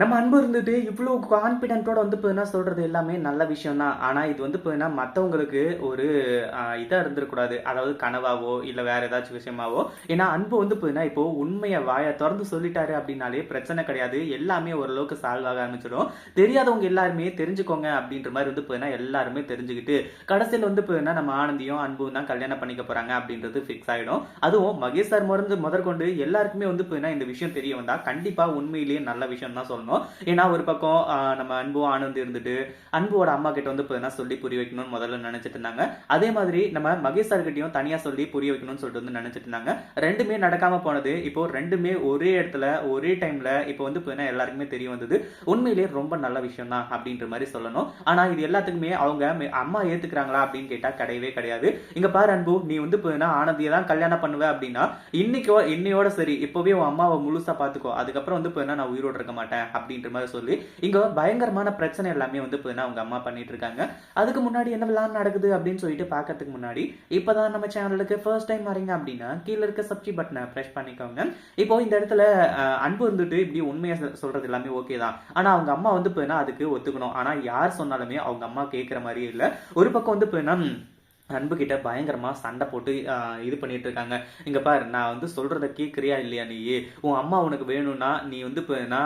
நம்ம அன்பு இருந்துட்டு இவ்வளோ கான்ஃபிடென்ட்டோட வந்து இப்போ சொல்றது எல்லாமே நல்ல விஷயம் தான் ஆனால் இது வந்து இப்போ மற்றவங்களுக்கு ஒரு இதாக இருந்துடக்கூடாது அதாவது கனவாவோ இல்லை வேற ஏதாச்சும் விஷயமாவோ. ஏன்னா அன்பு வந்து பார்த்தீங்கன்னா இப்போ உண்மையை வாயை திறந்து சொல்லிட்டாரு அப்படின்னாலே பிரச்சனை கிடையாது. எல்லாமே ஓரளவுக்கு சால்வ் ஆக ஆரம்பிச்சிடும். தெரியாதவங்க எல்லாருமே தெரிஞ்சுக்கோங்க அப்படின்ற மாதிரி வந்து இப்போ எல்லாருமே தெரிஞ்சுக்கிட்டு கடைசியில் வந்து இப்போ நம்ம ஆனந்தியும் அன்பும் தான் கல்யாணம் பண்ணிக்க போறாங்க அப்படின்றது ஃபிக்ஸ் ஆகிடும் அதுவும் மகேஷ் சார் மருந்து முதற்கொண்டு எல்லாருக்குமே வந்து இப்போ இந்த விஷயம் தெரிய வந்தால் கண்டிப்பாக உண்மையிலேயே நல்ல விஷயம் தான் சொல்லணும். ஏன்னா ஒரு பக்கம் நம்ம அன்பும் ஆனந்த் இருந்துட்டு அன்புவோட அம்மா கிட்ட வந்து இப்போ என்ன சொல்லி புரிய வைக்கணும்னு முதல்ல நினைச்சிட்டு இருந்தாங்க. அதே மாதிரி நம்ம மகேஷ் சார் கிட்டையும் தனியா சொல்லி புரிய வைக்கணும்னு சொல்லிட்டு வந்து நினைச்சிட்டு இருந்தாங்க. ரெண்டுமே நடக்காம போனது. இப்போ ரெண்டுமே ஒரே இடத்துல ஒரே டைம்ல இப்போ வந்து இப்போ எல்லாருக்குமே தெரிய வந்தது. உண்மையிலேயே ரொம்ப நல்ல விஷயம் தான் அப்படின்ற மாதிரி சொல்லணும். ஆனா இது எல்லாத்துக்குமே அவங்க மே- அம்மா ஏத்துக்கிறாங்களா அப்படின்னு கேட்டா கிடையவே கிடையாது. இங்க பாரு அன்பு நீ வந்து இப்போ ஆனந்தியை தான் கல்யாணம் பண்ணுவ அப்படின்னா இன்னைக்கோ இன்னையோட சரி இப்போவே உன் அம்மாவை முழுசா பாத்துக்கோ. அதுக்கப்புறம் வந்து இப்போ நான் உயிரோடு இருக்க மாட்டேன். அப்படின்ற மாதிரி சொல்லி இங்க பயங்கரமான பிரச்சனை எல்லாமே வந்து இப்போ என்ன அவங்க அம்மா பண்ணிட்டு இருக்காங்க அதுக்கு முன்னாடி என்ன விளாட் நடக்குது அப்படின்னு சொல்லிட்டு பார்க்கறதுக்கு முன்னாடி இப்பதான் நம்ம சேனலுக்கு ஃபர்ஸ்ட் டைம் வரீங்க அப்படின்னா கீழே இருக்க சப்ஜி பட்டனை ப்ரெஸ் பண்ணிக்கோங்க. இப்போ இந்த இடத்துல அன்பு வந்துட்டு இப்படி உண்மையா சொல்கிறது சொல்றது எல்லாமே ஓகே தான். ஆனா அவங்க அம்மா வந்து இப்போ என்ன அதுக்கு ஒத்துக்கணும். ஆனா யார் சொன்னாலுமே அவங்க அம்மா கேட்குற மாதிரியே இல்ல. ஒரு பக்கம் வந்து போயினா அன்பு கிட்ட பயங்கரமா சண்டை போட்டு இது பண்ணிட்டு இருக்காங்க இங்க பாரு நான் வந்து சொல்றத கேட்குறியா இல்லையா நீ? உன் அம்மா உனக்கு வேணும்னா நீ வந்து இப்போ என்ன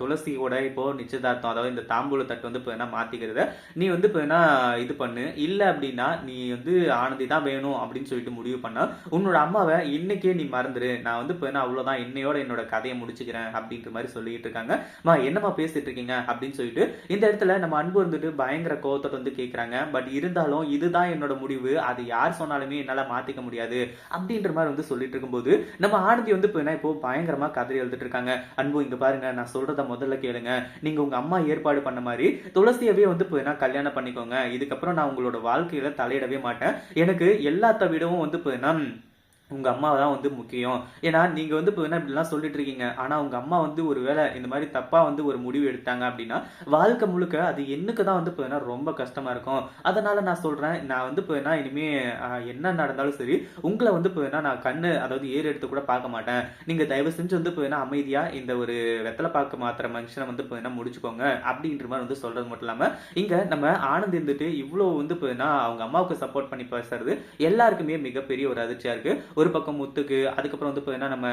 துளசியோட இப்போ நிச்சயதார்த்தம் அதாவது இந்த தாம்பூல தட்டு வந்து இப்போ என்ன மாத்திக்கிறத நீ வந்து இப்போ என்ன இது பண்ணு. இல்லை அப்படின்னா நீ வந்து ஆனந்தி தான் வேணும் அப்படின்னு சொல்லிட்டு முடிவு பண்ண உன்னோட அம்மாவை இன்னைக்கே நீ மறந்துரு. நான் வந்து இப்போ என்ன அவ்வளோதான் என்னையோட என்னோட கதையை முடிச்சுக்கிறேன் அப்படின்ற மாதிரி சொல்லிட்டு இருக்காங்க. மா என்னம்மா பேசிட்டு இருக்கீங்க? அப்படின்னு சொல்லிட்டு இந்த இடத்துல நம்ம அன்பு இருந்துட்டு பயங்கர கோவத்தோட வந்து கேட்குறாங்க பட் இருந்தாலும் இதுதான் என்னோட முடிவு. அது யார் சொன்னாலுமே என்னால் மாற்றிக்க முடியாது அப்படின்ற மாதிரி வந்து சொல்லிட்டு இருக்கும்போது நம்ம ஆனந்தி வந்து இப்போ என்ன இப்போ பயங்கரமாக கதறி எழுதிட்டு இருக்காங்க. அன்பு இங்கே பாருங்க நான் சொல்கிறத முதல்ல கேளுங்க. நீங்கள் உங்கள் அம்மா ஏற்பாடு பண்ண மாதிரி துளசியவே வந்து இப்போ என்ன கல்யாணம் பண்ணிக்கோங்க. இதுக்கப்புறம் நான் உங்களோட வாழ்க்கையில் தலையிடவே மாட்டேன். எனக்கு எல்லாத்த விடவும் வந்து இப்போ என்ன உங்கள் அம்மா தான் வந்து முக்கியம். ஏன்னா நீங்கள் வந்து இப்போ என்ன இப்படிலாம் சொல்லிட்டு இருக்கீங்க? ஆனால் உங்கள் அம்மா வந்து ஒரு வேளை இந்த மாதிரி தப்பாக வந்து ஒரு முடிவு எடுத்தாங்க அப்படின்னா வாழ்க்கை முழுக்க அது என்னுக்கு தான் வந்து இப்போ என்ன ரொம்ப கஷ்டமாக இருக்கும். அதனால் நான் சொல்கிறேன் நான் வந்து இப்போ என்ன இனிமேல் என்ன நடந்தாலும் சரி உங்களை வந்து இப்போ என்ன நான் கண்ணு அதாவது ஏறு எடுத்து கூட பார்க்க மாட்டேன். நீங்கள் தயவு செஞ்சு வந்து இப்போ என்ன அமைதியாக இந்த ஒரு வெத்தலை பார்க்க மாத்திர மனுஷனை வந்து இப்போ என்ன முடிச்சுக்கோங்க அப்படின்ற மாதிரி வந்து சொல்கிறது மட்டும் இல்லாமல் இங்கே நம்ம ஆனந்த் இருந்துட்டு இவ்வளோ வந்து இப்போ என்ன அவங்க அம்மாவுக்கு சப்போர்ட் பண்ணி பேசுறது எல்லாருக்குமே மிகப்பெரிய ஒரு அதிர்ச்சியாக இருக்குது ஒரு பக்கம் முத்துக்கு அதுக்கப்புறம் வந்து இப்போ என்ன நம்ம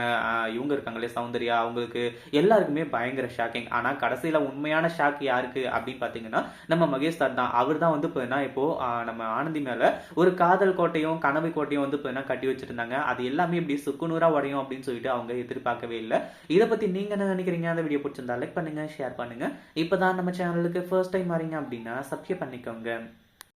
இவங்க இருக்காங்களே சௌந்தர்யா அவங்களுக்கு எல்லாருக்குமே பயங்கர ஷாக்கிங் ஆனால் கடைசியில் உண்மையான ஷாக் யாருக்கு அப்படின்னு பார்த்தீங்கன்னா நம்ம மகேஷ் சார் தான். அவர் தான் வந்து இப்போ என்ன இப்போ நம்ம ஆனந்தி மேலே ஒரு காதல் கோட்டையும் கனவு கோட்டையும் வந்து இப்போ என்ன கட்டி வச்சிருந்தாங்க. அது எல்லாமே இப்படி சுக்குநூறாக உடையும் அப்படின்னு சொல்லிட்டு அவங்க எதிர்பார்க்கவே இல்லை. இதை பற்றி நீங்கள் என்ன நினைக்கிறீங்க? அந்த வீடியோ பிடிச்சிருந்தா லைக் பண்ணுங்க ஷேர் பண்ணுங்க. இப்பதான் நம்ம சேனலுக்கு ஃபர்ஸ்ட் டைம் வரீங்க அப்படின்னா சப்ஸ்கிரைப் பண்ணிக்கோங்க.